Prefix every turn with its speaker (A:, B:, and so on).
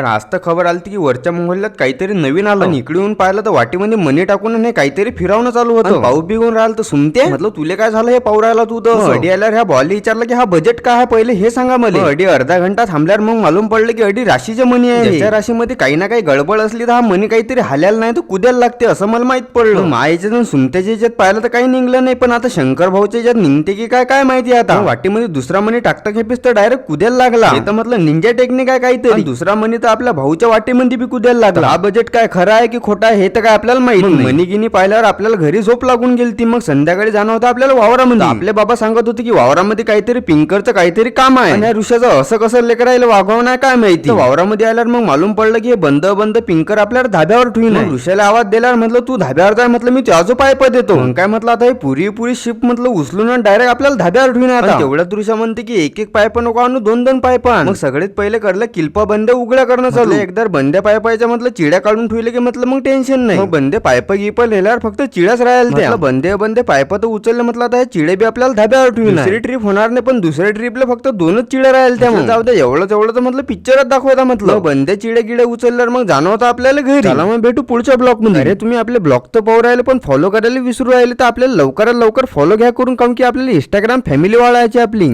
A: पण आज तर खबर आली की वरच्या मोहल्ल्यात काहीतरी नवीन आलं. आणि इकडे येऊन पाहिलं तर वाटीमध्ये मनी टाकून आणि काहीतरी फिरवणं चालू होतं. पाऊ बिगून राहिलं तर सुमते. म्हटलं तुले काय झालं हे पाऊ राहिला तू तर? अडी आल्यावर ह्या बॉल विचारलं की हा बजेट काय आहे पहिले? हे सांगा मला. अडी अर्धा घंटा थांबल्यावर मग मालूम पडलं की अडी राशीचे मनी आहे. ज्याच्या राशीमध्ये काही ना काही गडबड असली तर हा मनी काहीतरी हाल्याला नाही तर कुद्याला लागते असं मला माहीत पडलं. मायाच्या जण सुमत्याच्या याच्यात पाहिलं तर काही निघलं नाही. पण आता शंकर भाऊच्या याच्यात निघते की काय काय माहिती आता? वाटीमध्ये दुसरा मनी टाकता खेपेस तर डायरेक्ट कुद्याला लागला. हे तर म्हटलं निंजा टेक्निक आहे काहीतरी. दुसरा मनी तर आपल्या भाऊच्या वाटीमध्ये बी कुद्याला लागला. हा बजेट काय खरा आहे की खोटा आहे हे तर काय आपल्याला माहीत नाही. मनी गिनी पाहिल्यावर आपल्याला घरी झोप लागून गेली ती मग संध्याकाळी जाणं होतं आपल्याला वावरामध्ये. आपले बाबा सांगत होते की वावरामध्ये काहीतरी पिंकरचं काहीतरी काम आहे. आणि या ऋषाचं असं कसं लेकरायला वागवणं आहे काय माहिती. वावरामध्ये आल्यावर मग मालूम पडलं की हे बंद बंद पिंकर आपल्याला धाब्यावर ठेवून ऋषाला आवाज दिल्यावर म्हटलं तू धाब्यावर जाय म्हटलं मी त्याचो पायप देतो. काय म्हटलं आता हे पुरी पुरी शिप म्हटलं उचलून डायरेक्ट आपल्याला धाब्यावर ठेवून आता. तेवढ्यात ऋषा म्हणते की एक एक पायप नको आणू दोन दोन पायप आण मग सगळ्यात पहिले करलं किल्पा बंद उघड्या करणं चालू. एकदा बंद्या पायपाच्या म्हटलं चिड्या काढून ठेवले की म्हटलं मग टेन्शन नाही. बंदे पायप गिप लिहिल्यावर फक्त चिड्याच राहील त्या बंदे बंदे पायप तर उचलले म्हटलं आता चिडे बी आपल्याला धाब्यावर ठेवून दुसरी ट्रिप होणार नाही पण दुसऱ्या ट्रिपला फक्त दोनच चिड्या राहील त्या जाऊ द्या एवढं तेवढं तर म्हटलं पिक्चरच दाखवता म्हटलं. बंदे चिडे गिडे उचलल्यावर मग जाणं होतं आपल्याला घरी. चला मग भेटू पुढच्या ब्लॉकमध्ये अरे तुम्ही आपले ब्लॉग तर पाहू राहिले पण फॉलो करायला विसरू राहिले तर आपल्याला लवकरात लवकर फॉलो घ्या करून काऊन की आपल्याला इंस्टाग्राम फॅमिली वाढायची आपली.